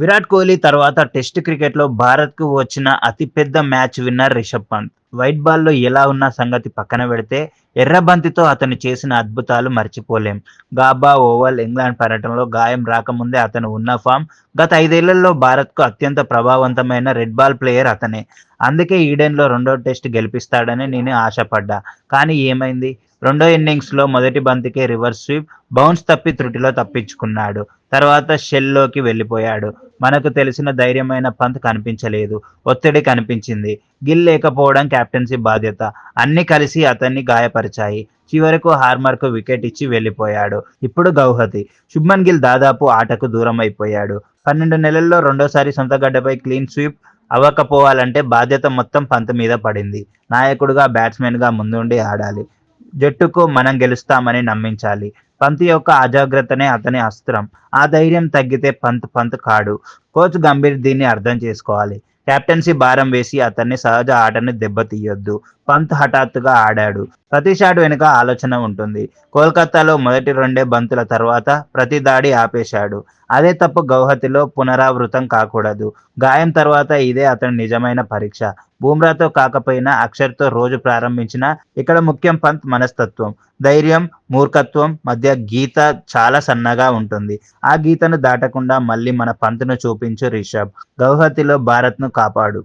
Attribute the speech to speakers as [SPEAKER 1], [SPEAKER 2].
[SPEAKER 1] విరాట్ కోహ్లీ తర్వాత టెస్ట్ క్రికెట్లో భారత్కు వచ్చిన అతిపెద్ద match winner Rishabh Pant. White బాల్లో ఎలా ఉన్న సంగతి పక్కన పెడితే ఎర్ర బంతితో అతను చేసిన అద్భుతాలు మర్చిపోలేం. గాబా ఓవల్ ఇంగ్లాండ్ పర్యటనలో గాయం రాకముందే అతను ఉన్న ఫామ్ గత ఐదేళ్ళలో భారత్కు అత్యంత ప్రభావవంతమైన రెడ్ బాల్ ప్లేయర్ అతనే. అందుకే ఈడెన్లో రెండో టెస్ట్ గెలిపిస్తాడని నేను ఆశపడ్డా. కానీ ఏమైంది? రెండో ఇన్నింగ్స్లో మొదటి బంతికే రివర్స్ స్వీప్ బౌన్స్ తప్పి త్రుటిలో తప్పించుకున్నాడు. తర్వాత షెల్లోకి వెళ్ళిపోయాడు. మనకు తెలిసిన ధైర్యమైన పంత్ కనిపించలేదు. ఒత్తిడి కనిపించింది. గిల్ లేకపోవడం కెప్టెన్సీ బాధ్యత. అన్ని కలిసి అతన్ని గాయపరిచాయి. చివరకు హార్మర్కు వికెట్ ఇచ్చి వెళ్ళిపోయాడు. ఇప్పుడు గౌహతి. శుభ్మన్ గిల్ దాదాపు ఆటకు దూరం అయిపోయాడు పన్నెండు నెలల్లో రెండోసారి సొంత గడ్డపై క్లీన్ స్వీప్ అవ్వకపోవాలంటే బాధ్యత మొత్తం పంత్ మీద పడింది. నాయకుడుగా బ్యాట్స్మెన్గా ముందుండి ఆడాలి. జట్టుకు మనం గెలుస్తామని నమ్మించాలి. పంత్ యొక్క అజాగ్రత్తనే అతని అస్త్రం. ఆ ధైర్యం తగ్గితే పంత్ పంత్ కాడు. కోచ్ గంభీర్ దీన్ని అర్థం చేసుకోవాలి. కెప్టెన్సీ భారం వేసి అతన్ని సహజ ఆటని దెబ్బతీయొద్దు. పంత్ హఠాత్తుగా ఆడాడు. ప్రతి షాట్ వెనుక ఆలోచన ఉంటుంది. కోల్కతాలో మొదటి రెండే బంతుల తర్వాత ప్రతి దాడి ఆపేశాడు. అదే తప్పు గౌహతిలో పునరావృతం కాకూడదు. గాయం తర్వాత ఇదే అతని నిజమైన పరీక్ష. బూమ్రాతో కాకపోయినా అక్షర్తో రోజు ప్రారంభించిన ఇక్కడ ముఖ్యం పంత్ మనస్తత్వం. ధైర్యం మూర్ఖత్వం మధ్య గీత చాలా సన్నగా ఉంటుంది. ఆ గీతను దాటకుండా మళ్ళీ మన పంత్ను చూపించు రిషబ్. గౌహతిలో భారత్ను కాపాడు.